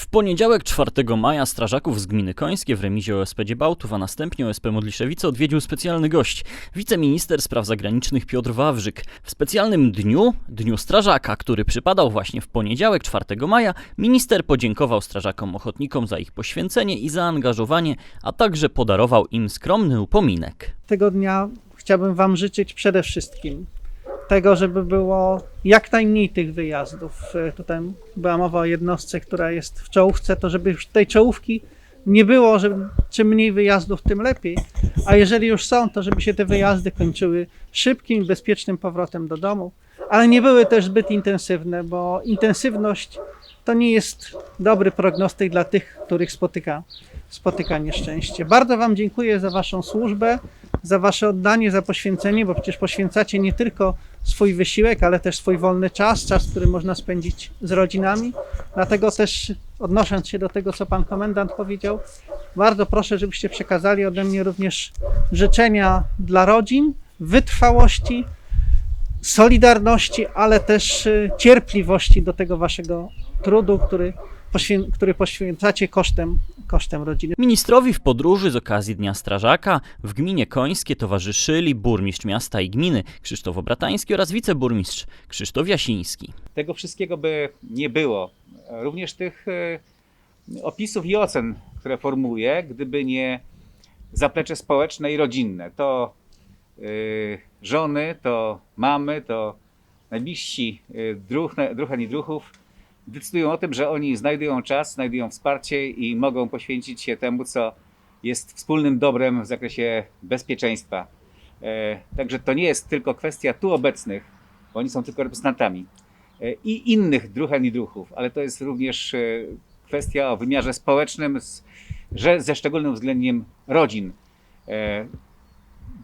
W poniedziałek 4 maja strażaków z gminy Końskie w remizie OSP Dziebałtów, a następnie OSP Modliszewice odwiedził specjalny gość, wiceminister spraw zagranicznych Piotr Wawrzyk. W specjalnym dniu, Dniu Strażaka, który przypadał właśnie w poniedziałek 4 maja, minister podziękował strażakom ochotnikom za ich poświęcenie i zaangażowanie, a także podarował im skromny upominek. tego dnia chciałbym Wam życzyć przede wszystkim tego, żeby było jak najmniej tych wyjazdów. E, Tutaj była mowa o jednostce, która jest w czołówce, to żeby już tej czołówki nie było, że czym mniej wyjazdów, tym lepiej. A jeżeli już są, to żeby się te wyjazdy kończyły szybkim, bezpiecznym powrotem do domu, ale nie były też zbyt intensywne, bo intensywność to nie jest dobry prognostyk dla tych, których spotyka, spotyka nieszczęście. Bardzo Wam dziękuję za Waszą służbę, za Wasze oddanie, za poświęcenie, bo przecież poświęcacie nie tylko swój wysiłek, ale też swój wolny czas, czas, który można spędzić z rodzinami. Dlatego też odnosząc się do tego, co Pan Komendant powiedział, bardzo proszę, żebyście przekazali ode mnie również życzenia dla rodzin, wytrwałości, solidarności, ale też y, cierpliwości do tego Waszego trudu, który, który poświęcacie kosztem, kosztem rodziny. Ministrowi w podróży z okazji Dnia Strażaka w gminie Końskie towarzyszyli burmistrz miasta i gminy Krzysztof Obratański oraz wiceburmistrz Krzysztof Jasiński. tego wszystkiego by nie było. Również tych e, opisów i ocen, które formułuję, gdyby nie zaplecze społeczne i rodzinne. To e, żony, to mamy, to najbliżsi e, druh, druhen i druhów decydują o tym, że oni znajdują czas, znajdują wsparcie i mogą poświęcić się temu, co jest wspólnym dobrem w zakresie bezpieczeństwa. E, Także to nie jest tylko kwestia tu obecnych, bo oni są tylko reprezentantami e, i innych druhen i druhów, ale to jest również e, kwestia o wymiarze społecznym, z, że ze szczególnym uwzględnieniem rodzin.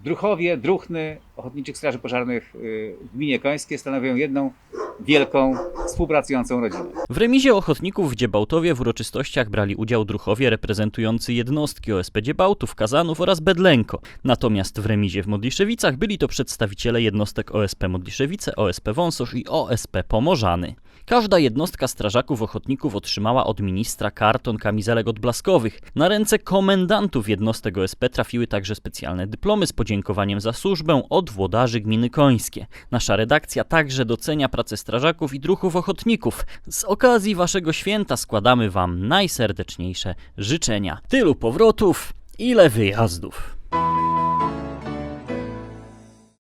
Druchowie, druhny Ochotniczych Straży Pożarnych e, w gminie Końskie stanowią jedną wielką, współpracującą rodzinę. W remizie ochotników w Dziebałtowie w uroczystościach brali udział druchowie reprezentujący jednostki OSP Dziebałtów, Kazanów oraz Bedlenko. Natomiast w remizie w Modliszewicach byli to przedstawiciele jednostek OSP Modliszewice, OSP Wąsosz i OSP Pomorzany. Każda jednostka strażaków ochotników otrzymała od ministra karton kamizelek odblaskowych. Na ręce komendantów jednostek OSP trafiły także specjalne dyplomy z podziękowaniem za służbę od włodarzy gminy Końskie. Nasza redakcja także docenia pracę strażaków i druhów ochotników. Z okazji waszego święta składamy wam najserdeczniejsze życzenia. Tylu powrotów, ile wyjazdów.